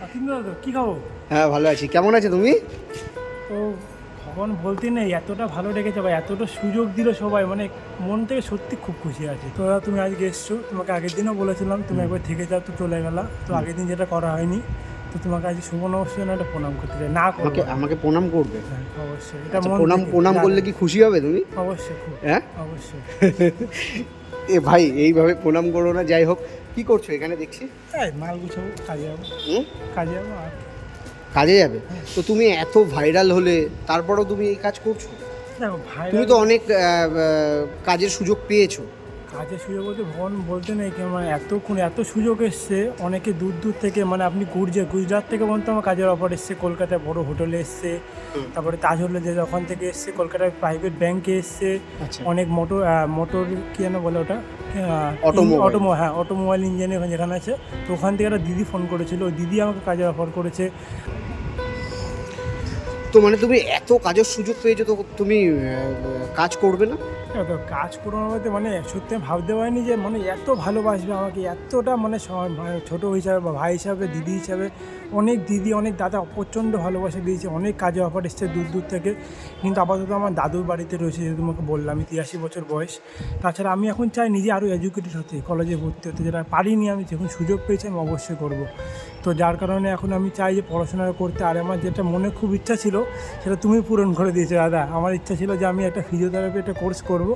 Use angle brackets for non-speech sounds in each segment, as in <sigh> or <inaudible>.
অতীন্দ্র <laughs> দাদা কী খাব হ্যাঁ ভালো আছি। কেমন আছে তুমি? তো ভগবান বলতে নেই এতটা ভালো রেখেছে বা এতটা সুযোগ দিল সবাই মানে মন থেকে সত্যি খুব খুশি আছে। তো তুমি আজকে এসছো তোমাকে আগের দিনও বলেছিলাম তুমি একবার থেকে যাও তো চলে গেলা। তো আগের দিন যেটা করা হয়নি তো তোমাকে আজ শুভ জন্য একটা প্রণাম করতে চাই। না আমাকে আমাকে প্রণাম করবে? হ্যাঁ, অবশ্যই। এটা আচ্ছা, প্রণাম প্রণাম করলে কি খুশি হবে তুমি? অবশ্যই হ্যাঁ? অবশ্যই। <laughs> এ ভাই এইভাবে প্রণাম করো না যাই হোক। কি করছ এখানে দেখছি? এই মাল গুছাবো কাজে যাব। কাজে যাব আর। কাজে যাবে? তো তুমি এত ভাইরাল হলে তারপরেও তুমি এই কাজ করছ? দেখো ভাই তুমি তো অনেক কাজের সুযোগ পেয়েছ। কাজের সুযোগ বলতে ভগবান বলতে নেই মানে এতক্ষণ এত সুযোগ এসছে অনেকে দূর দূর থেকে মানে আপনি গুর্জে গুজরাট থেকে বলতে আমার কাজের অফার এসছে কলকাতায় বড় হোটেলে এসছে তারপরে তাজ হোটেলে যে ওখান থেকে এসছে কলকাতায় প্রাইভেট ব্যাংকে এসছে আচ্ছা। অনেক মোটর মোটর কি যেন বলে ওটা. অটোমো হ্যাঁ অটোমোবাইল ইঞ্জিনিয়ার যেখানে আছে তো ওখান থেকে একটা দিদি ফোন করেছিল ওই দিদি আমাকে কাজের অফার করেছে। তো মানে তুমি এত কাজের সুযোগ পেয়েছ তো তুমি কাজ করবে না? তো কাজ করোনা বলতে মানে সত্যি ভাবতে পারিনি যে মানে এত ভালোবাসবে আমাকে, এতটা মানে সবাই ছোটো হিসাবে বা ভাই হিসাবে, দিদি হিসাবে অনেক দিদি, অনেক দাদা প্রচণ্ড ভালোবাসা দিয়েছে, অনেক কাজে অফার এসছে দূর দূর থেকে। কিন্তু আপাতত আমার দাদুর বাড়িতে রয়েছে যেহেতু তোমাকে বললাম, তিরাশি বছর বয়স। তাছাড়া আমি এখন চাই নিজে আরও এডুকেটেড হতে কলেজে ভর্তি হতে, যেটা পারিনি আমি, যখন সুযোগ পেয়েছি আমি অবশ্যই করব। তো যার কারণে এখন আমি চাই যে পড়াশোনা করতে। আর আমার যেটা মনে খুব ইচ্ছা ছিল সেটা তুমি পূরণ করে দিয়েছ দাদা। আমার ইচ্ছা ছিল যে আমি একটা ফিজিওথেরাপি একটা কোর্স করব।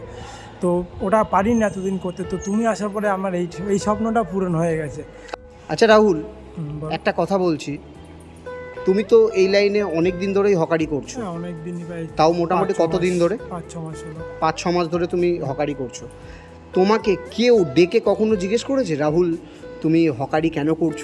তো ওটা পারিনি এতদিন করতে। তো তুমি আসার পরে আমার এই এই স্বপ্নটা পূরণ হয়ে গেছে। আচ্ছা রাহুল একটা কথা বলছি। তুমি তো এই লাইনে অনেক দিন ধরেই হকারি করছ। হ্যাঁ অনেক প্রায় তাও মোটামুটি কতদিন ধরে? পাঁচ ছ মাস হলো। পাঁচ ছ মাস ধরে তুমি হকারি করছ। তোমাকে কেউ ডেকে কখনো জিজ্ঞেস করেছে রাহুল তুমি হকারি কেন করছ?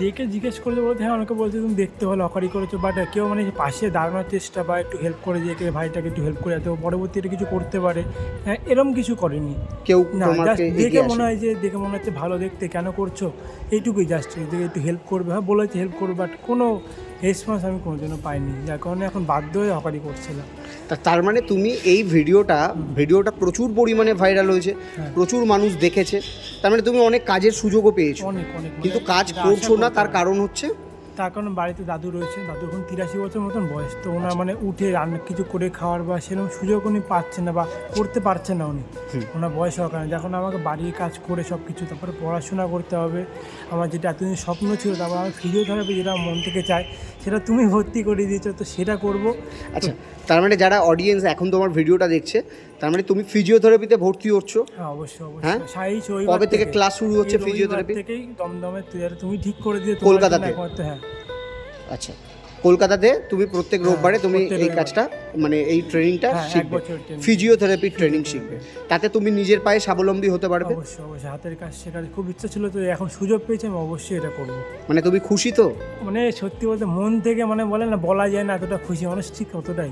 ডেকে জিজ্ঞেস করলে বলতে হ্যাঁ অনেকে বলছে তুমি দেখতে হলে অকারি করেছ বাট কেউ মানে পাশে দাঁড়ানোর চেষ্টা বা একটু হেল্প করে যে ভাইটাকে একটু হেল্প করে যাতে পরবর্তীতে কিছু করতে পারে। হ্যাঁ এরম কিছু করেনি। কেউ না জাস্ট দেখে মনে হয় যে দেখে মনে হচ্ছে ভালো দেখতে কেন করছ? এইটুকুই জাস্ট একটু হেল্প করবে। হ্যাঁ বলেছে হেল্প করবে বাট কোনো রেসপন্স আমি কোনোদিনও পাইনি। যার কারণে এখন বাধ্য হয়ে হকারি করছিলাম তা তার মানে তুমি এই ভিডিওটা ভিডিওটা প্রচুর পরিমাণে ভাইরাল হয়েছে হ্যাঁ। প্রচুর মানুষ দেখেছে তার মানে তুমি অনেক কাজের সুযোগও পেয়েছ। অনেক অনেক কিন্তু কাজ করছ না তার কারণ হচ্ছে? তার কারণ বাড়িতে দাদু রয়েছে দাদু এখন তিরাশি বছর মতন বয়স তো ওনার মানে উঠে রান্না কিছু করে খাওয়ার বা সেরকম সুযোগ উনি পাচ্ছেন না বা করতে পারছেন না উনি। ওনার বয়স হওয়ার কারণে। যখন আমাকে বাড়ির কাজ করে সব কিছু তারপরে পড়াশোনা করতে হবে আমার যেটা এতদিন স্বপ্ন ছিল তারপর আমি ফিজিওথেরাপি যেটা আমার মন থেকে চাই সেটা তুমি ভর্তি করে দিয়েছ তো সেটা করব। আচ্ছা তার মানে যারা অডিয়েন্স এখন তোমার ভিডিওটা দেখছে তার মানে তুমি ফিজিওথেরাপিতে ভর্তি হচ্ছ। হ্যাঁ অবশ্যই হ্যাঁ? কবে থেকে ক্লাস শুরু হচ্ছে ফিজিওথেরাপি থেকেই দমদমে তুমি ঠিক করে দিয়ে কলকাতাতে? হ্যাঁ। আচ্ছা। কলকাতাতে তুমি প্রত্যেক হ্যাঁ, রোববারে তুমি এই কাজটা মানে এই ট্রেনিংটা হ্যাঁ শিখবে। ফিজিওথেরাপি ট্রেনিং শিখবে। তাতে তুমি নিজের পায়ে স্বাবলম্বী হতে পারবে। অবশ্যই অবশ্যই হাতের কাজ শেখার খুব ইচ্ছা ছিল তো এখন সুযোগ পেয়েছি আমি অবশ্যই এটা করব। মানে তুমি খুশি তো? মানে সত্যি বলতে মন থেকে মানে বলে না বলা যায় না এতটা খুশি মানুষ ঠিক অতটাই।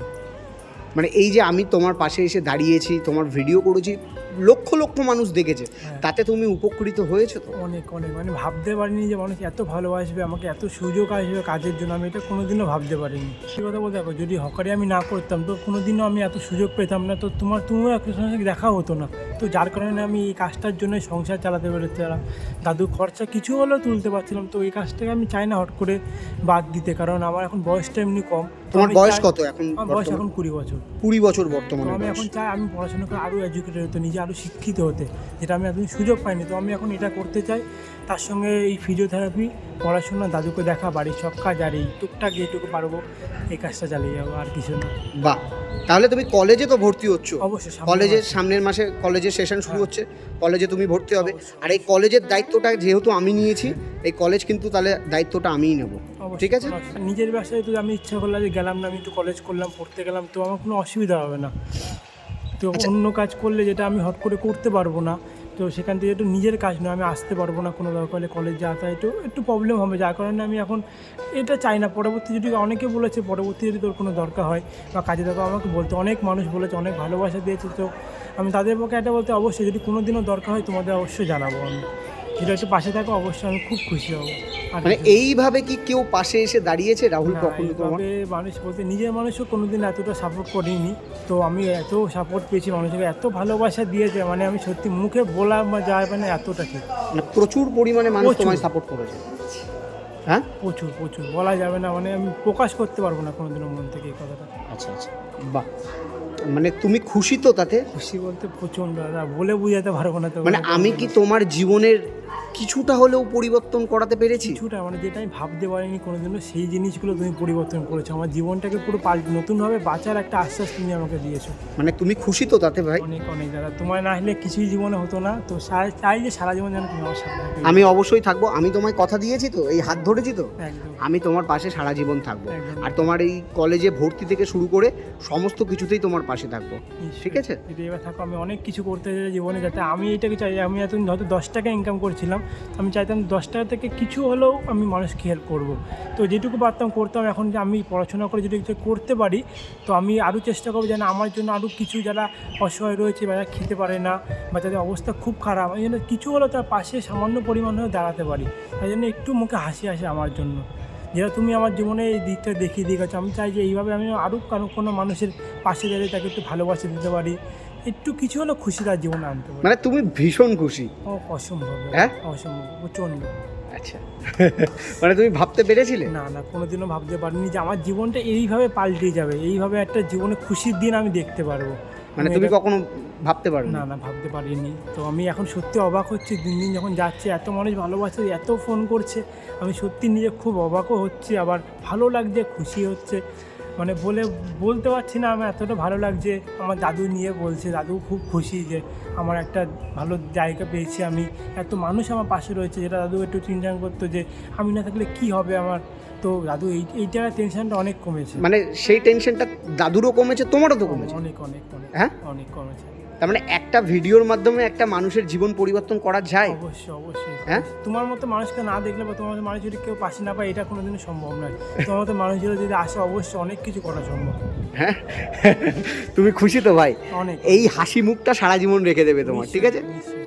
মানে এই যে আমি তোমার পাশে এসে দাঁড়িয়েছি তোমার ভিডিও করেছি লক্ষ লক্ষ মানুষ দেখেছে। হ্যাঁ। তাতে তুমি উপকৃত হয়েছো তো? অনেক অনেক মানে ভাবতে পারিনি যে মানুষ এত ভালোবাসবে আমাকে এত সুযোগ আসবে কাজের জন্য আমি এটা কোনোদিনও ভাবতে পারিনি। সে কথা বলতে দেখো যদি হকারি আমি না করতাম তো কোনোদিনও আমি এত সুযোগ পেতাম না তো তোমার তুমিও একটু সঙ্গে দেখা হতো না। তো যার কারণে আমি এই কাজটার জন্য সংসার চালাতে পেরেছিলাম। দাদু খরচা কিছু হলেও তুলতে পারছিলাম তো এই কাজটাকে আমি চাই না হট করে বাদ দিতে কারণ আমার এখন বয়সটা এমনি কম। তোমার বয়স কত এখন বয়স এখন কুড়ি বছর। কুড়ি বছর বর্তমানে আমি এখন চাই আমি পড়াশোনা করে আরও এডুকেটেড হতে নিজে আরও শিক্ষিত হতে যেটা আমি এতদিন সুযোগ পাইনি। তো আমি এখন এটা করতে চাই। তার সঙ্গে এই ফিজিওথেরাপি পড়াশোনা দাদুকে দেখা বাড়ির সব কাজ আর এই টুকটাক যেটুকু পারব এই কাজটা চালিয়ে যাব আর কিছু না। বাহ! তাহলে তুমি কলেজে তো ভর্তি হচ্ছ? অবশ্যই কলেজের সামনের মাসে কলেজের সেশন শুরু হ্যাঁ। হচ্ছে কলেজে তুমি ভর্তি হবে। আর এই কলেজের দায়িত্বটা যেহেতু আমি নিয়েছি এই কলেজ কিন্তু তাহলে দায়িত্বটা আমিই নেব। ঠিক আছে? নিজের ব্যবসায় তো আমি ইচ্ছা করলাম যে গেলাম না আমি একটু কলেজ করলাম পড়তে গেলাম তো আমার কোনো অসুবিধা হবে না। তো আচ্ছা। অন্য কাজ করলে যেটা আমি হট করে করতে পারব না তো সেখান থেকে একটু নিজের কাজ নয় আমি আসতে পারব না কোনো দরকার হলে কলেজ যাতায়াত একটু একটু প্রবলেম হবে। যার কারণে আমি এখন এটা চাই না। পরবর্তী যদি অনেকে বলেছে পরবর্তী যদি তোর কোনো দরকার হয় বা কাজে দরকার আমাকে বলতে। অনেক মানুষ বলেছে অনেক ভালোবাসা দিয়েছে। তো আমি তাদের পক্ষে এটা বলতে অবশ্যই যদি কোনো দিনও দরকার হয় তোমাদের অবশ্যই জানাব আমি। যদি একটু পাশে থাকো অবশ্যই আমি খুব খুশি হব। মানে এইভাবে কি কেউ পাশে এসে দাঁড়িয়েছে রাহুল কখনো তোমার? মানুষ বলতে নিজের মানুষও কোনোদিন এতটা সাপোর্ট করিনি। তো আমি এত সাপোর্ট পেয়েছি মানুষকে এত ভালোবাসা দিয়েছে মানে আমি সত্যি মুখে বলা যায় মানে এতটা ঠিক। মানে প্রচুর পরিমাণে মানুষ তোমায় সাপোর্ট করেছে। হ্যাঁ? প্রচুর প্রচুর। বলা যাবে না মানে আমি প্রকাশ করতে পারব না কোনোদিনও মন থেকে এই কথাটা। আচ্ছা আচ্ছা। বাহ। মানে তুমি খুশি তো তাতে? খুশি বলতে প্রচণ্ড দাদা বলে বুঝাতে পারব না তো মানে আমি কি তোমার জীবনের কিছুটা হলেও পরিবর্তন করাতে পেরেছি? কিছুটা মানে যেটা আমি ভাবতে পারিনি কোনোদিনও সেই জিনিসগুলো তুমি পরিবর্তন করেছ। আমার জীবনটাকে পুরো পাল নতুনভাবে বাঁচার একটা আশ্বাস তুমি আমাকে দিয়েছ। মানে তুমি খুশি তো তাতে ভাই? অনেক অনেক দাদা। তোমার না হলে কিছুই জীবনে হতো না। তো চাই যে সারা জীবন যেন তুমি আমার সাথে থাকো। আমি অবশ্যই থাকব। আমি তোমায় কথা দিয়েছি তো এই হাত ধরেছি তো? আমি তোমার পাশে সারা জীবন থাকব। আর তোমার এই কলেজে ভর্তি থেকে শুরু করে সমস্ত কিছুতেই তোমার পাশে থাকব। ঠিক আছে? যদি এবার থাকো আমি অনেক কিছু করতে চাই জীবনে। যাতে আমি এটাকে চাই আমি এতদিন হয়তো দশ টাকা ইনকাম করছিলাম। আমি চাইতাম দশ টাকা থেকে কিছু হলেও আমি মানুষকে হেল্প করব। তো যেটুকু পারতাম করতাম। এখন যে আমি পড়াশোনা করে যদি কিছু করতে পারি তো আমি আরও চেষ্টা করব যেন আমার জন্য আরও কিছু যারা অসহায় রয়েছে বা যারা খেতে পারে না বা যাদের অবস্থা খুব খারাপ আমি জন্য কিছু হলেও তার পাশে সামান্য পরিমাণ হয়ে দাঁড়াতে পারি। তাই জন্য একটু মুখে হাসি আসে আমার জন্য। যেটা তুমি আমার জীবনে এই দিকটা দেখিয়ে দিয়ে গেছো। আমি চাই যে এইভাবে আমি আরও কারও কোনো মানুষের পাশে দাঁড়িয়ে তাকে একটু ভালোবাসা দিতে পারি একটু কিছু হলেও খুশি তার জীবনে আনতে পারি। মানে তুমি ভীষণ খুশি। ও অসম্ভব। হ্যাঁ? অসম্ভব প্রচণ্ড। আচ্ছা। <laughs> মানে তুমি ভাবতে পেরেছিলে? না না কোনোদিনও ভাবতে পারিনি যে আমার জীবনটা এইভাবে পাল্টে যাবে এইভাবে একটা জীবনে খুশির দিন আমি দেখতে পারব। মানে আমি তুমি কখনো ভাবতে পারো না না ভাবতে পারিনি। তো আমি এখন সত্যি অবাক হচ্ছি দিন দিন যখন যাচ্ছে এত মানুষ ভালোবাসে এত ফোন করছে আমি সত্যি নিজে খুব অবাকও হচ্ছি আবার ভালো লাগছে খুশি হচ্ছে। মানে বলে বলতে পারছি না আমার এতটা ভালো লাগছে আমার দাদু নিয়ে বলছে দাদু খুব খুশি যে আমার একটা ভালো জায়গা পেয়েছি আমি এত মানুষ আমার পাশে রয়েছে যেটা দাদু একটু চিন্তা করতো যে আমি না থাকলে কি হবে আমার? তো দাদু এই এইটা টেনশনটা অনেক কমেছে। মানে সেই টেনশনটা দাদুরও কমেছে তোমারও তো কমেছে? অনেক অনেক অনেক হ্যাঁ? অনেক কমেছে। তার মানে একটা ভিডিওর মাধ্যমে একটা মানুষের জীবন পরিবর্তন করা যায়? অবশ্যই অবশ্যই। হ্যাঁ? তোমার মতো মানুষকে না দেখলে বা তোমার মতো মানুষ যদি কেউ পাশে না পায় এটা কোনোদিনও সম্ভব নয়। তোমার মতো মানুষগুলো যদি আসে অবশ্যই অনেক কিছু করা সম্ভব। হ্যাঁ? তুমি খুশি তো ভাই? অনেক। এই হাসি মুখটা সারা জীবন রেখে দেবে তোমার ঠিক আছে।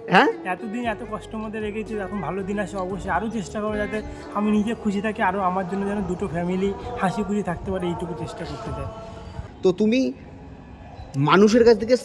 হ্যাঁ? এতদিন এত কষ্ট মধ্যে রেখেছি এখন ভালো দিন আসে অবশ্যই আরও চেষ্টা করব যাতে আমি নিজে খুশি থাকি আরও আমার জন্য যেন দুটো ফ্যামিলি হাসি খুশি থাকতে পারে এইটুকু চেষ্টা করতে চাই। তো তুমি মানুষের কাছ থেকে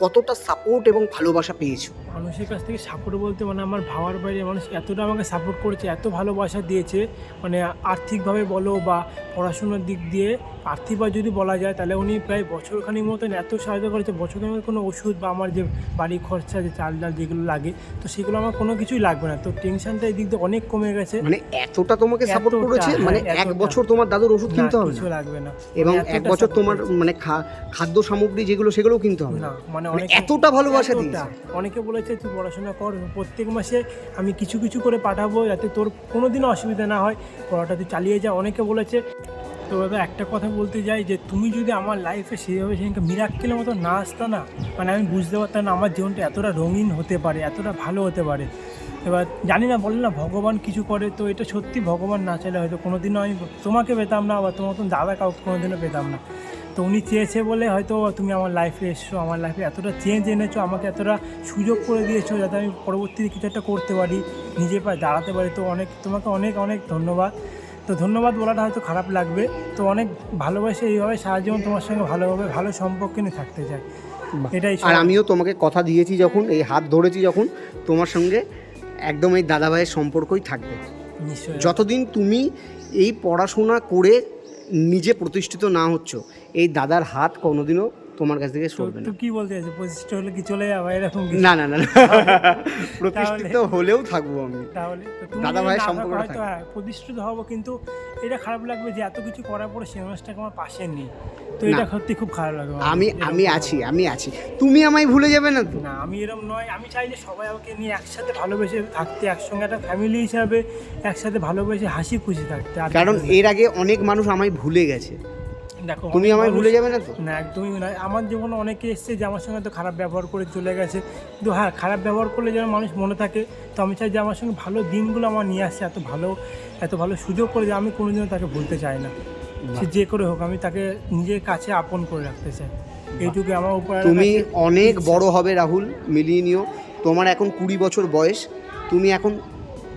কতটা সাপোর্ট এবং ভালোবাসা পেয়েছ? মানুষের কাছ থেকে সাপোর্ট বলতে মানে আমার ভাবার বাইরে মানুষ এতটা আমাকে সাপোর্ট করেছে এত ভালোবাসা দিয়েছে মানে আর্থিকভাবে বলো বা পড়াশোনার দিক দিয়ে আর্থিকভাবে যদি বলা যায় তাহলে উনি প্রায় বছরখানির মতন এত সাহায্য করেছে বছরখানির কোনো ওষুধ বা আমার যে বাড়ির খরচা যে চাল ডাল যেগুলো লাগে তো সেগুলো আমার কোনো কিছুই লাগবে না। তো টেনশনটা এই দিক দিয়ে অনেক কমে গেছে। মানে এতটা তোমাকে সাপোর্ট করেছে? হ্যাঁ, মানে এক বছর তোমার দাদুর ওষুধ কিনতে হবে কিছু লাগবে না। এবং মানে এক বছর তোমার মানে খাদ্য সামগ্রী যেগুলো সেগুলোও কিনতে হবে না? মানে মানে এতটা ভালোবাসা। দিয়েছে। অনেকে বলেছে তুই পড়াশোনা কর, প্রত্যেক মাসে আমি কিছু কিছু করে পাঠাবো যাতে তোর কোনোদিনও অসুবিধা না হয়। পড়াটা তুই চালিয়ে যা, অনেকে বলেছে। তো এবার একটা কথা বলতে যাই যে, তুমি যদি আমার লাইফে সেইভাবে সেদিনকে মিরাক্কেলের মতো না আসতো না মানে আমি বুঝতে পারতাম না আমার জীবনটা এতটা রঙিন হতে পারে, এতটা ভালো হতে পারে। এবার জানি না, বলে না, ভগবান কিছু করে, তো এটা সত্যি ভগবান না চাইলে হয়তো কোনোদিনও আমি তোমাকে পেতাম না বা তোমার মতন দাদা কাউকে কোনোদিনও পেতাম না। তো উনি চেয়েছে বলে হয়তো তুমি আমার লাইফে এসছো আমার লাইফে এতটা চেঞ্জ এনেছো আমাকে এতটা সুযোগ করে দিয়েছ যাতে আমি পরবর্তীতে কিছু একটা করতে পারি নিজে পায়ে দাঁড়াতে পারি। তো অনেক তোমাকে অনেক অনেক ধন্যবাদ। তো ধন্যবাদ বলাটা হয়তো খারাপ লাগবে। তো অনেক ভালোবাসে এইভাবে সারা জীবন তোমার সঙ্গে ভালোভাবে ভালো সম্পর্ক নিয়ে থাকতে চাই এটাই আর আমিও তোমাকে কথা দিয়েছি যখন এই হাত ধরেছি যখন তোমার সঙ্গে একদম এই দাদা ভাইয়ের সম্পর্কই থাকবে। নিশ্চয়ই। যতদিন তুমি এই পড়াশোনা করে নিজে প্রতিষ্ঠিত না হচ্ছ এই দাদার হাত কোনোদিনও তোমার কাছ থেকে সরবে না। কি বলতে চাইছো? প্রতিষ্ঠা হলে কি চলে যাবে? এরকম? না না না। প্রতিষ্ঠিত হলেও থাকব আমি। তাহলে দাদা ভাই সম্পর্কটা হয়তো হ্যাঁ, প্রতিষ্ঠিত হব কিন্তু এটা খারাপ লাগবে যে এত কিছু করার পরে সে মানুষটাকে আমার পাশে নেই। তো এটা সত্যি খুব খারাপ লাগবে আমি আমি আছি আমি আছি। তুমি আমায় ভুলে যাবে না তো? না আমি এরকম নয়। আমি চাই যে সবাই আমাকে নিয়ে একসাথে ভালোবেসে থাকতে একসঙ্গে একটা ফ্যামিলি হিসাবে একসাথে ভালোবেসে হাসি খুশি থাকতে। কারণ এর আগে অনেক মানুষ আমায় ভুলে গেছে। দেখো তুমি আমায় ভুলে যাবে না তো না একদমই নয় আমার জীবনে অনেকে এসছে যে আমার সঙ্গে তো খারাপ ব্যবহার করে চলে গেছে। কিন্তু হ্যাঁ খারাপ ব্যবহার করলে যেন মানুষ মনে থাকে তো আমি চাই যে আমার সঙ্গে ভালো দিনগুলো আমার নিয়ে আসছে এত ভালো এত ভালো সুযোগ করে যে আমি কোনোদিনও তাকে ভুলতে চাই না। সে যে করে হোক আমি তাকে নিজের কাছে আপন করে রাখতে চাই। এইটুকু আমার উপর তুমি অনেক বড় হবে রাহুল মিলিয়ে নিও। তোমার এখন কুড়ি বছর বয়স। তুমি এখন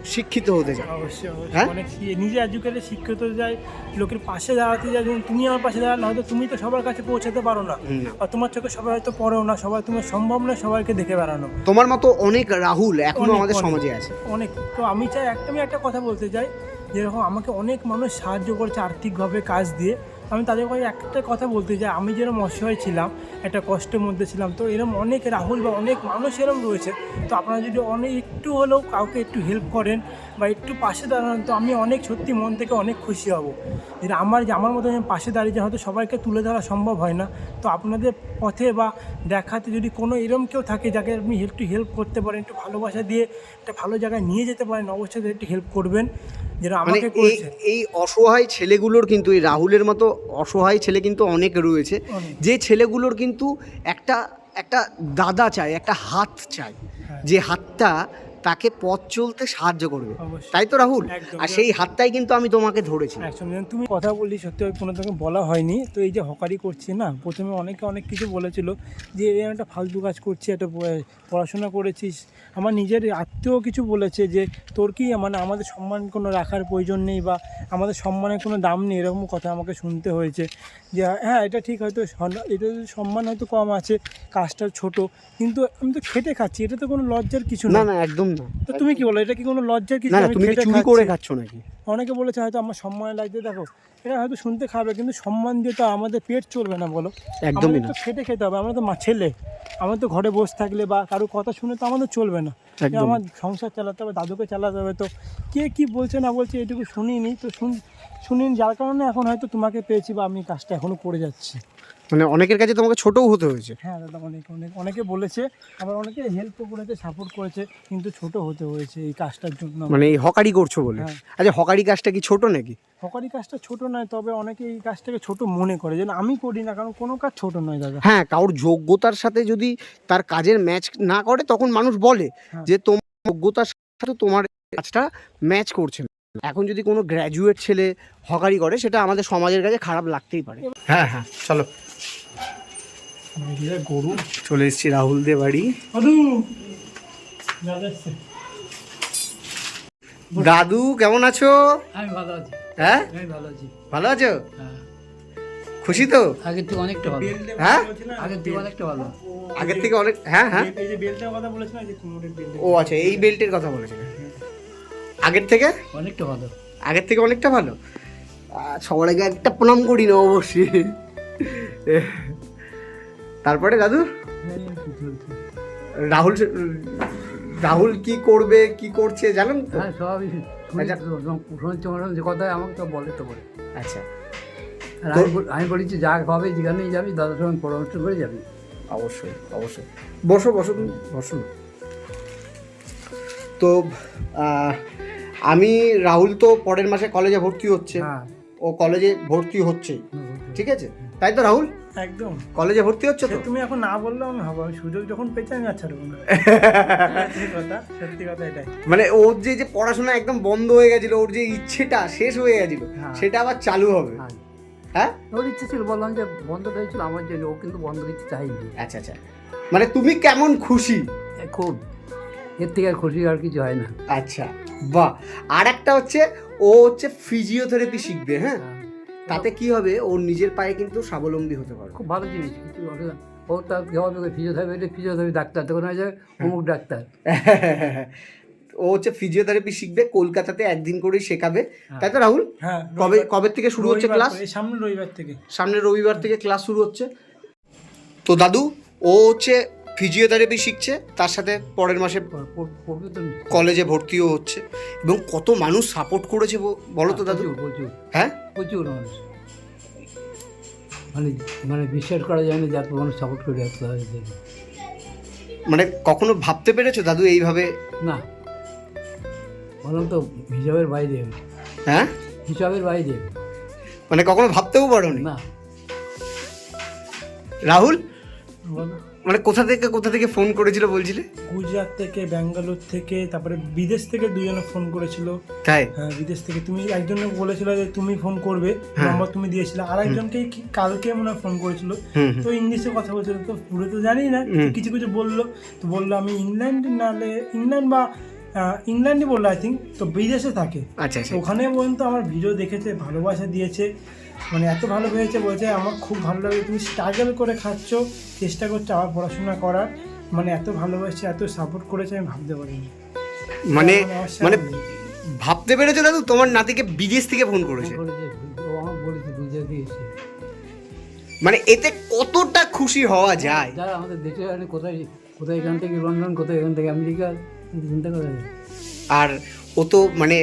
শিক্ষিত হতে চাও অবশ্যই হ্যাঁ? অনেক নিজে এডুকেটেড শিক্ষিত যায় লোকের পাশে দাঁড়াতে যায় যেমন তুমি আমার পাশে দাঁড়ালে হয়তো তুমি তো সবার কাছে পৌঁছাতে পারো না। না। আর তোমার চোখে সবাই হয়তো পড়েও না সবাই তোমার সম্ভব না সবাইকে দেখে বেড়ানো। তোমার মতো অনেক রাহুল এখনও আমাদের সমাজে আছে। অনেক। তো আমি চাই একটা আমি একটা কথা বলতে চাই যেরকম আমাকে অনেক মানুষ সাহায্য করেছে আর্থিকভাবে কাজ দিয়ে। আমি তাদের কাছে একটা কথা বলতে চাই। আমি যেরকম অসহায় ছিলাম, একটা কষ্টের মধ্যে ছিলাম, তো এরকম অনেক রাহুল বা অনেক মানুষ এরকম রয়েছে। তো আপনারা যদি অনেক একটু হলেও কাউকে একটু হেল্প করেন বা একটু পাশে দাঁড়ান, তো আমি অনেক সত্যি মন থেকে অনেক খুশি হব। যে আমার যে আমার মতো পাশে দাঁড়িয়ে হয়তো সবাইকে তুলে ধরা সম্ভব হয় না। তো আপনাদের পথে বা দেখাতে যদি কোনো এরম কেউ থাকে যাকে আপনি একটু হেল্প করতে পারেন, একটু ভালোবাসা দিয়ে একটা ভালো জায়গায় নিয়ে যেতে পারেন, অবশ্যই একটু হেল্প করবেন। যেটা মানে আমাকে এই করেছে। এই অসহায় ছেলেগুলোর কিন্তু এই রাহুলের মতো অসহায় ছেলে কিন্তু অনেক রয়েছে। যে ছেলেগুলোর কিন্তু একটা একটা দাদা চায় একটা হাত চায়। হ্যাঁ। যে হাতটা তাকে পথ চলতে সাহায্য করবে। তাই তো রাহুল? আর সেই হাতটাই কিন্তু আমি তোমাকে ধরেছি। তুমি কথা বললি সত্যি ওই কোনো তোকে বলা হয়নি। তো এই যে হকারি করছি না প্রথমে অনেকে অনেক কিছু বলেছিল যে এই একটা ফালতু কাজ করছি একটা পড়াশোনা করেছিস। আমার নিজের আত্মীয় কিছু বলেছে যে তোর কি মানে আমাদের সম্মান কোনো রাখার প্রয়োজন নেই বা আমাদের সম্মানের কোনো দাম নেই? এরকম কথা আমাকে শুনতে হয়েছে যে হ্যাঁ এটা ঠিক হয়তো এটা সম্মান হয়তো কম আছে কাজটা ছোট। কিন্তু আমি তো খেটে খাচ্ছি এটা তো কোনো লজ্জার কিছু না। না না একদম না। তো তুমি কি বলো এটা কি কোনো লজ্জার কিছু? না না তুমি কি চুরি করে খাচ্ছ। নাকি? অনেকে বলেছে হয়তো আমার সম্মান লাগছে। দেখো এটা হয়তো শুনতে খাবে কিন্তু সম্মান দিয়ে তো আমাদের পেট চলবে না বলো। একদমই না। খেটে খেতে হবে আমরা তো মা ছেলে। আমরা তো ঘরে বসে থাকলে বা কারও কথা শুনে তো আমাদের চলবে না। আমার সংসার চালাতে হবে দাদুকে চালাতে হবে তো কে কি বলছে না বলছে এটুকু শুনিনি। তো শুন শুনিনি যার কারণে এখন হয়তো তোমাকে পেয়েছি বা আমি কাজটা এখনও করে যাচ্ছি। মানে অনেকের কাছে তোমাকে ছোটও হতে হয়েছে। হ্যাঁ দাদা অনেক অনেক অনেকে বলেছে আবার অনেকে হেল্প করেছে সাপোর্ট করেছে কিন্তু ছোট হতে হয়েছে এই কাজটার জন্য মানে এই হকারি করছ বলে। হ্যাঁ। আচ্ছা হকারি কাজটা কি ছোট নাকি? হকারি কাজটা ছোট নয় তবে অনেকে এই কাজটাকে ছোট মনে করে। যেন আমি করি না কারণ কোনো কাজ ছোট নয় দাদা। হ্যাঁ কারোর যোগ্যতার সাথে যদি তার কাজের ম্যাচ না করে তখন মানুষ বলে হ্যাঁ। যে তোমার যোগ্যতার সাথে তোমার কাজটা ম্যাচ করছে না। এখন যদি কোনো গ্র্যাজুয়েট ছেলে হকারি করে সেটা আমাদের সমাজের কাছে খারাপ লাগতেই পারে। হ্যাঁ হ্যাঁ চলো। গরু। চলে এসেছি রাহুল দে বাড়ি। দাদু! কেমন আছো? আমি ভালো আছি। হ্যাঁ? আমি ভালো আছি। ভালো আছো? হ্যাঁ। খুশি তো? আগের থেকে অনেকটা ভালো। হ্যাঁ? আগের থেকে অনেকটা ভালো। আগের থেকে অনেক হ্যাঁ হ্যাঁ। এই যে বেল্টের কথা বলেছি না যে কোমরের বেল্ট ও আচ্ছা এই বেল্টের কথা বলেছিলেন আগের থেকে? অনেকটা ভালো। আগের থেকে অনেকটা ভালো? সবার আগে একটা প্রণাম করি না অবশ্যই। তারপরে দাদু? রাহুল রাহুল কি করবে কি করছে জানেন তো? হ্যাঁ সবই আচ্ছা। শুনছি যে কথা আমাকে তো বলে তো বলে। আচ্ছা। আমি বল- আমি বলেছি যা হবে যেখানেই যাবি দাদার সঙ্গে পরামর্শ করে যাবি। অবশ্যই অবশ্যই। বসো বসো বসো। তো আমি রাহুল তো পরের মাসে কলেজে ভর্তি হচ্ছে। হ্যাঁ। ও কলেজে ভর্তি হচ্ছে। ঠিক আছে? তাই তো রাহুল? একদম। কলেজে ভর্তি হচ্ছে তো? তুমি এখন না বললেও আমি হব আমি সুযোগ যখন পেয়েছি আমি আর ছাড়বো না। কথা সত্যি কথা এটাই। মানে ওর যে যে পড়াশোনা একদম বন্ধ হয়ে গেছিল ওর যে ইচ্ছেটা শেষ হয়ে গেছিল হ্যাঁ। সেটা আবার চালু হবে। হ্যাঁ। হ্যাঁ? ওর ইচ্ছে ছিল বললাম যে বন্ধ হয়েছিল আমার জন্য ও কিন্তু বন্ধ দিতে চাইনি। আচ্ছা আচ্ছা। মানে তুমি কেমন খুশি? খুব। এর থেকে আর খুশি আর কিছু হয় না। আচ্ছা বাহ। আর একটা হচ্ছে ও হচ্ছে ফিজিওথেরাপি শিখবে হ্যাঁ। তাতে কি হবে? ওর নিজের পায়ে কিন্তু স্বাবলম্বী হতে পারবে। খুব ভালো জিনিস অসুবিধা ও তার কী হবে ফিজিওথেরাপি ফিজিওথেরাপি ডাক্তার তখন হয়ে যাবে অমুক ডাক্তার। ও হচ্ছে ফিজিওথেরাপি শিখবে কলকাতাতে একদিন করেই শেখাবে। তাই তো রাহুল? হ্যাঁ কবে কবে থেকে শুরু হচ্ছে ক্লাস করে, সামনে রবিবার থেকে। সামনের রবিবার থেকে ক্লাস শুরু হচ্ছে। তো দাদু ও হচ্ছে ফিজিওথেরাপি শিখছে তার সাথে পরের মাসে কলেজে ভর্তিও হচ্ছে। এবং কত মানুষ সাপোর্ট করেছে ব- বলো তো দাদু? হ্যাঁ? প্রচুর মানুষ। মানে মানে বিশ্বাস করা যায় না যে এত মানুষ সাপোর্ট করে আসতে হয় মানে কখনো ভাবতে পেরেছ দাদু এইভাবে? না। বললাম তো হিসাবের বাইরে। হ্যাঁ? হিসাবের বাইরে। মানে কখনো ভাবতেও পারোনি? না। রাহুল? মানে কোথা থেকে কোথা থেকে ফোন করেছিল বলছিলে? গুজরাট থেকে ব্যাঙ্গালোর থেকে তারপরে বিদেশ থেকে দুজনে ফোন করেছিল। তাই? হ্যাঁ বিদেশ থেকে। তুমি একজনকে বলেছিল যে তুমি ফোন করবে নাম্বার তুমি দিয়েছিলে আর একজনকে কালকে মনে হয় ফোন করেছিল। তো ইংলিশে কথা বলছিল তো পুরো তো জানি না। কিছু কিছু বলল। তো বলল আমি ইংল্যান্ড নাহলে ইংল্যান্ড বা আহ, ইংল্যান্ডই বলল আই থিঙ্ক তো বিদেশে থাকে। আচ্ছা আচ্ছা। ওখানে পর্যন্ত আমার ভিডিও দেখেছে ভালোবাসা দিয়েছে মানে এত ভালো পেয়েছে বলছে আমার খুব ভালো লাগে তুমি স্ট্রাগল করে খাচ্ছ চেষ্টা করছ আবার পড়াশোনা করার মানে এত ভালোবাসছে এত সাপোর্ট করেছে আমি ভাবতে পারিনি। মানে মানে। ভাবতে পেরেছ দাদু? তোমার নাতিকে বিদেশ থেকে ফোন করেছে। মানে এতে কতটা খুশি হওয়া যায়? আমাদের দেশে কোথায় কোথায় এখান থেকে লন্ডন কোথায় এখান থেকে আমেরিকা? চিন্তা করা আর ও তো মানে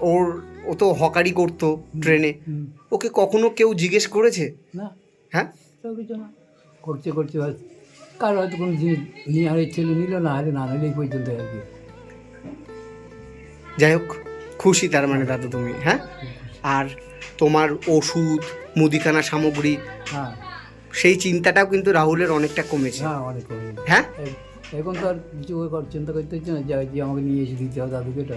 ওর ও তো হকারি করতো ট্রেনে। ওকে কখনো কেউ জিজ্ঞেস করেছে? না। হ্যাঁ? কিছু না। করছে করছে কার হয়তো কোনো জিনিস নিয়ে আর ছেলে নিল না আরে না নিলেই পর্যন্ত আর কি। যাই হোক খুশি তার মানে দাদু তুমি হ্যাঁ? আর তোমার ওষুধ মুদিখানা সামগ্রী হ্যাঁ। সেই চিন্তাটাও কিন্তু রাহুলের অনেকটা কমেছে। হ্যাঁ অনেক কমে হ্যাঁ? এখন তো আর কিছু চিন্তা করতে হচ্ছে না যে যে আমাকে নিয়ে এসে দিতে হবে দাদুকে এটা।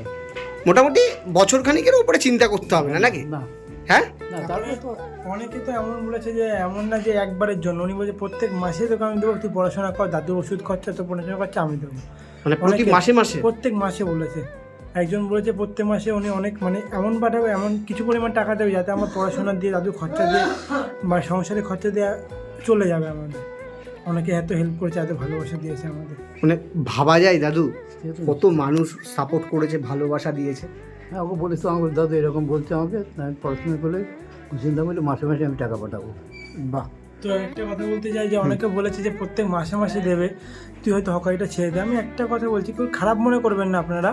মোটামুটি বছর খানিকের উপরে চিন্তা করতে হবে না নাকি? না। হ্যাঁ? না তারপরে তো অনেকে তো এমন বলেছে যে এমন না যে একবারের জন্য। উনি বলছে প্রত্যেক মাসে তোকে আমি দেবো তুই পড়াশোনা কর দাদুর ওষুধ খরচা তো পড়াশোনা খরচা আমি দেবো। মানে প্রতি মাসে মাসে? প্রত্যেক মাসে বলেছে। একজন বলেছে প্রত্যেক মাসে উনি অনেক মানে এমন পাঠাবে এমন কিছু পরিমাণ টাকা দেবে যাতে আমার পড়াশোনা দিয়ে দাদু খরচা দিয়ে বা সংসারে খরচা দিয়ে চলে যাবে আমাদের। অনেকে এত হেল্প করেছে এত ভালোবাসা দিয়েছে আমাদের। মানে ভাবা যায় দাদু। কত মানুষ সাপোর্ট করেছে ভালোবাসা দিয়েছে। হ্যাঁ ওকে বলেছ আমাকে দাদু এরকম বলছে আমাকে আমি পড়াশোনা করলে চিন্তা করলে মাসে মাসে আমি টাকা পাঠাবো। বাহ। তো একটা কথা বলতে চাই যে অনেকে বলেছে যে প্রত্যেক মাসে মাসে দেবে তুই হয়তো হকারিটা ছেড়ে দে। আমি একটা কথা বলছি কেউ খারাপ মনে করবেন না আপনারা।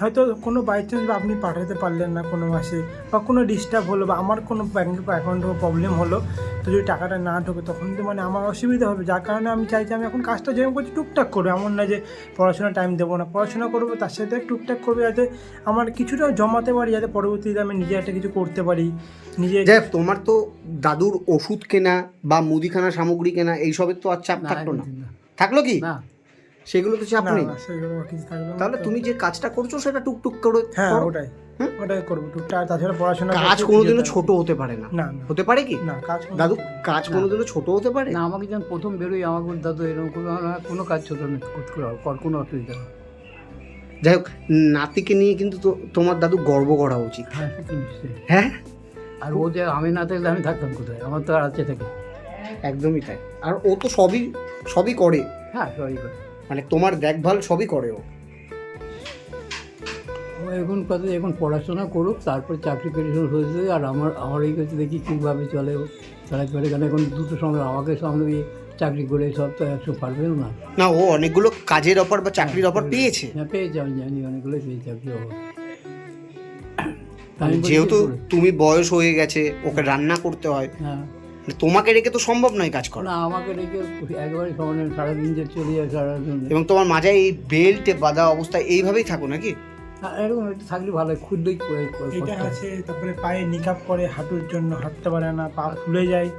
হয়তো কোনো বাই চান্স বা আপনি পাঠাতে পারলেন না কোনো মাসে বা কোনো ডিস্টার্ব হলো বা আমার কোনো ব্যাঙ্ক অ্যাকাউন্টে প্রবলেম হলো তো যদি টাকাটা না ঢোকে তখন তো মানে আমার অসুবিধা হবে। যার কারণে আমি চাইছি আমি এখন কাজটা যেরকম করছি টুকটাক করব। এমন না যে পড়াশোনা টাইম দেবো না। পড়াশোনা করব তার সাথে টুকটাক করবে যাতে আমার কিছুটা জমাতে পারি যাতে পরবর্তীতে আমি নিজে একটা কিছু করতে পারি। নিজে যাই হোক, তোমার তো দাদুর ওষুধ কেনা বা মুদিখানা সামগ্রী কেনা এইসবের তো আর চাপ না না। থাকল কি? না। সেগুলো তো চাপ নেই সেগুলো কিছু থাকবে না। তাহলে তুমি যে কাজটা করছ সেটা টুকটুক করে হ্যাঁ করো। ওটাই। হুম? ওটাই করব টুকটাক। তাছাড়া পড়াশোনা কাজ কোনোদিনও যেতে ছোট হতে পারে না। না না। হতে পারে কি? না কাজ কোনো- দাদু কাজ কোনোদিনও ছোট হতে পারে? না আমাকে যখন প্রথম বেরোই আমাকে দাদু এরকম কোনো কোনো কাজ ছোট না করতে পারো, কর কোনো অসুবিধা নেই। যাই হোক নাতিকে নিয়ে কিন্তু তো- তোমার দাদু গর্ব করা উচিত। হ্যাঁ সে তো নিশ্চয়ই। হ্যাঁ? আর ও যে আমি না থাকলে আমি থাকতাম কোথায়? আমার তো আর আছে থেকে। একদমই তাই। আর ও তো সবই সবই করে। হ্যাঁ সবই করে। মানে তোমার দেখভাল সবই করে ও। ও এখন কথা এখন পড়াশোনা করুক তারপর চাকরি পেরিয়ে হয়েছে আর আমার আমার এই কাছে দেখি কীভাবে চলে চালাতে পারে কারণ এখন দুটো সঙ্গে আমাকে দিয়ে চাকরি করে সব তো একশো পারবেন না। না ও অনেকগুলো কাজের অফার বা চাকরির অফার পেয়েছে? হ্যাঁ পেয়েছে আমি জানি অনেকগুলো পেয়েছি চাকরি হবে মানে যেহেতু তুমি বয়স হয়ে গেছে ওকে রান্না করতে হয়। হ্যাঁ। তোমাকে রেখে তো সম্ভব নয় কাজ করা। না আমাকে রেখে একবারে সমানে সারাদিন যে চলে যায় সারাদিন। এবং তোমার মাঝে এই বেল্টে বাঁধা অবস্থায় এইভাবেই থাকো নাকি? হ্যাঁ, এরকম একটু থাকলে ভালো হয়। ক- এটা আছে তারপরে পায়ে নিকাপ করে হাঁটুর জন্য হাঁটতে পারে না পা ফুলে যায়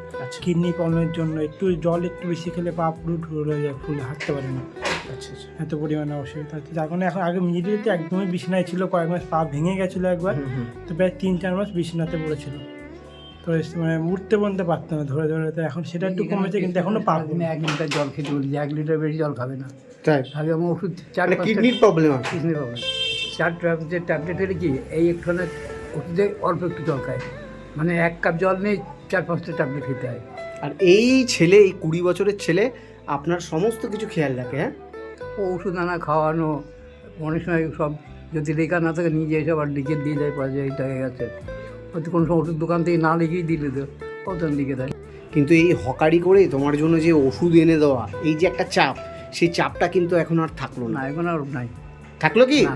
কিডনি প্রবলেমের জন্য একটু জল একটু বেশি খেলে পা পুরো ফুলে যায় ফুলে হাঁটতে পারে না। আচ্ছা আচ্ছা। এত পরিমাণে অসুবিধা হচ্ছে যার কারণে এখন আগে মিডিয়াতে একদমই বিছানায় ছিল কয়েক মাস পা ভেঙে গেছিল একবার তো প্রায় তিন চার মাস বিছানাতে পড়েছিল। তো মানে উঠতে বলতে পারতো না ধরে ধরে তো এখন সেটা একটু কমেছে কিন্তু এখনও পা সারাদিনে এক লিটার জল খেতে বলি এক লিটার বেশি জল খাবে না। তাই? আগে আমার ওষুধ চার মানে কিডনির প্রবলেম আছে। কিডনি প্রবলেম চার ট্যাবলেট ট্যাবলেট হলে কি এই একখানে ওষুধে অল্প একটু জল খায়। মানে এক কাপ জল নেই চার পাঁচটা ট্যাবলেট খেতে হয়। আর এই ছেলে এই কুড়ি বছরের ছেলে আপনার সমস্ত কিছু খেয়াল রাখে হ্যাঁ? ওষুধ আনা খাওয়ানো অনেক সময় সব যদি লেখা না থাকে নিজে এসে আবার লিখে দিয়ে যায় পাওয়া যায় এটা হয়ে গেছে। হয়তো কোনো সময় ওষুধ দোকান থেকে না লিখেই দিলে তো ও তখন লিখে দেয়। কিন্তু এই হকারি করে তোমার জন্য যে ওষুধ এনে দেওয়া এই যে একটা চাপ সেই চাপটা কিন্তু এখন আর থাকল না। এখন আর নাই। থাকল কি? না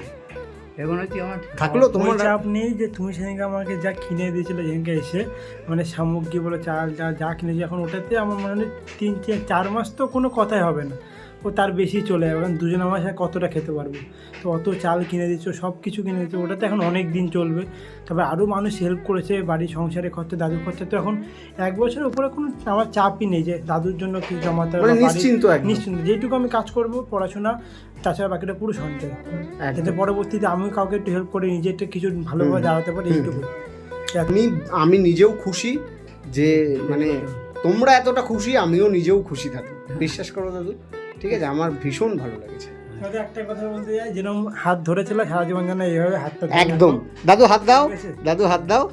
এখন হচ্ছে আমার থাকল তোমার চাপ নেই যে তুমি সেদিনকে আমাকে যা কিনে দিয়েছিলে সেদিনকে এসে মানে সামগ্রী বলে চাল যা যা কিনেছি এখন ওটাতে আমার মনে হয় তিন চার চার মাস তো কোনো কথাই হবে না। ও তার বেশি চলে যাবে কারণ দুজন আমার সাথে কতটা খেতে পারব। তো অত চাল কিনে দিচ্ছ সব কিছু কিনে দিচ্ছ ওটা তো এখন অনেক দিন চলবে। তবে আরও মানুষ হেল্প করেছে বাড়ির সংসারে খরচা দাদুর খরচা তো এখন এক বছরের উপরে কোনো আমার চাপই নেই যে দাদুর জন্য কি জমাতে হবে মানে বা বাড়ির- নিশ্চিন্ত নিশ্চিন্ত। যেটুকু আমি কাজ করব পড়াশোনা তাছাড়া বাকিটা পুরো সঞ্চয়। যাতে পরবর্তীতে আমি কাউকে একটু হেল্প করে নিজেরটা কিছু ভালোভাবে। দাঁড়াতে পারি এইটুকু। আমি আমি নিজেও খুশি যে মানে তোমরা এতটা খুশি আমিও নিজেও খুশি থাকি। বিশ্বাস করো দাদু? ঠিক আছে আমার ভীষণ ভালো লেগেছে। দাদা একটা কথা বলতে যাই যেরকম হাত ধরেছিল সারা জীবন যেন এইভাবে হাতটা একদম। দাদু হাত দাও দাদু হাত দাও।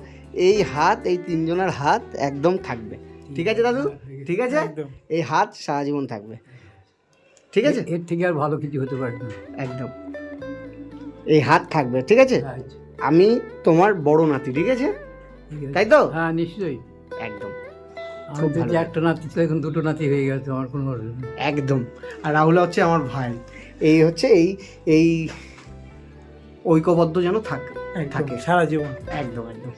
এই হাত এই তিনজনের হাত একদম থাকবে। ঠিক আছে দাদু? ঠিক আছে? এই হাত সারা জীবন থাকবে। ঠিক আছে? এর থেকে আর ভালো কিছু হতে পারে না। একদম। এই হাত থাকবে ঠিক আছে? আচ্ছা, আমি তোমার বড় নাতি ঠিক আছে? ঠিক আছে। তাই তো? হ্যাঁ নিশ্চয়ই। একদম। আমি খুব ভালো। যে একটা নাতি ছিল এখন দুটো নাতি হয়ে গেছে আমার কোনো। একদম। আর রাহুল হচ্ছে আমার ভাই। এই হচ্ছে এই এই ঐক্যবদ্ধ যেন থাক থাকে। সারা জীবন। একদম একদম।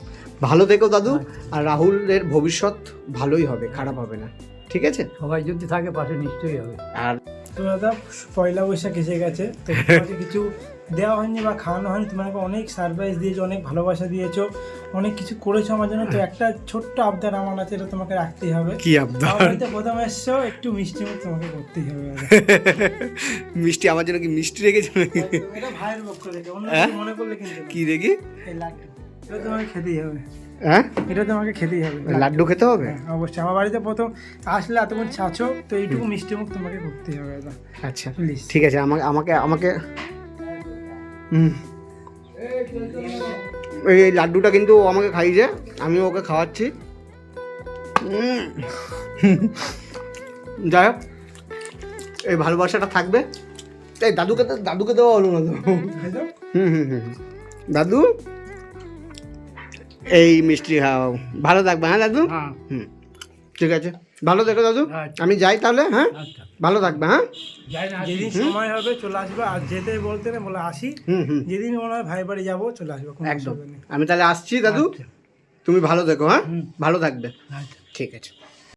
ভালো থেকো দাদু আর রাহুলের ভবিষ্যৎ ভালোই হবে খারাপ হবে না। ঠিক আছে? সবাই যদি থাকে পাশে নিশ্চয়ই হবে। আর তো দাদা পয়লা বৈশাখ এসে গেছে তো তোমাকে কিছু দেওয়া হয়নি বা খাওয়ানো হয়নি তোমাকে অনেক সারপ্রাইজ দিয়েছ অনেক ভালোবাসা দিয়েছ অনেক কিছু করেছ আমার জন্য তো একটা ছোট্ট আবদার আমার আছে এটা তোমাকে রাখতেই হবে। কি আবদার? বাড়িতে প্রথম এসছো একটু মিষ্টি মুখ তোমাকে করতেই হবে মিষ্টি আমার জন্য কি মিষ্টি রেখেছো এটা ভাইয়ের পক্ষ থেকে অন্য হ্যাঁ? মনে করলে কিন্তু কি দেখি? এটা তোমাকে খেতেই হবে। হ্যাঁ? এটা তোমাকে খেতেই হবে। লাড্ডু খেতে হবে? হ্যাঁ, অবশ্যই। আমার বাড়িতে প্রথম আসলে এতক্ষণ ছাছো তো এইটুকু মিষ্টি মুখ তোমাকে করতেই হবে দাদা। আচ্ছা প্লিজ ঠিক আছে আমাকে আমাকে আমাকে হুম। এই লাড্ডুটা কিন্তু ও আমাকে খাইয়েছে আমি ওকে খাওয়াচ্ছি। যাই হোক এই ভালোবাসাটা থাকবে। এই দাদুকে তো দাদুকে দেওয়া হলো না তো? হুম হুম হুম হুম। দাদু? এই মিষ্টি খাও। ভালো থাকবে হ্যাঁ দাদু? হ্যাঁ। হুম। ঠিক আছে। ভালো দেখো দাদু। আচ্ছা। আমি যাই তাহলে হ্যাঁ? আচ্ছা। ভালো থাকবে হ্যাঁ। যেদিন সময় হবে চলে আসবে। আর যেতে বলতে না বলে আসি। হুম হুম। যেদিন মনে হয় ভাই বাড়ি যাব চলে আসব একদম। আমি তাহলে আসছি দাদু। তুমি ভালো দেখো হ্যাঁ? ভালো থাকবে। আচ্ছা। ঠিক আছে।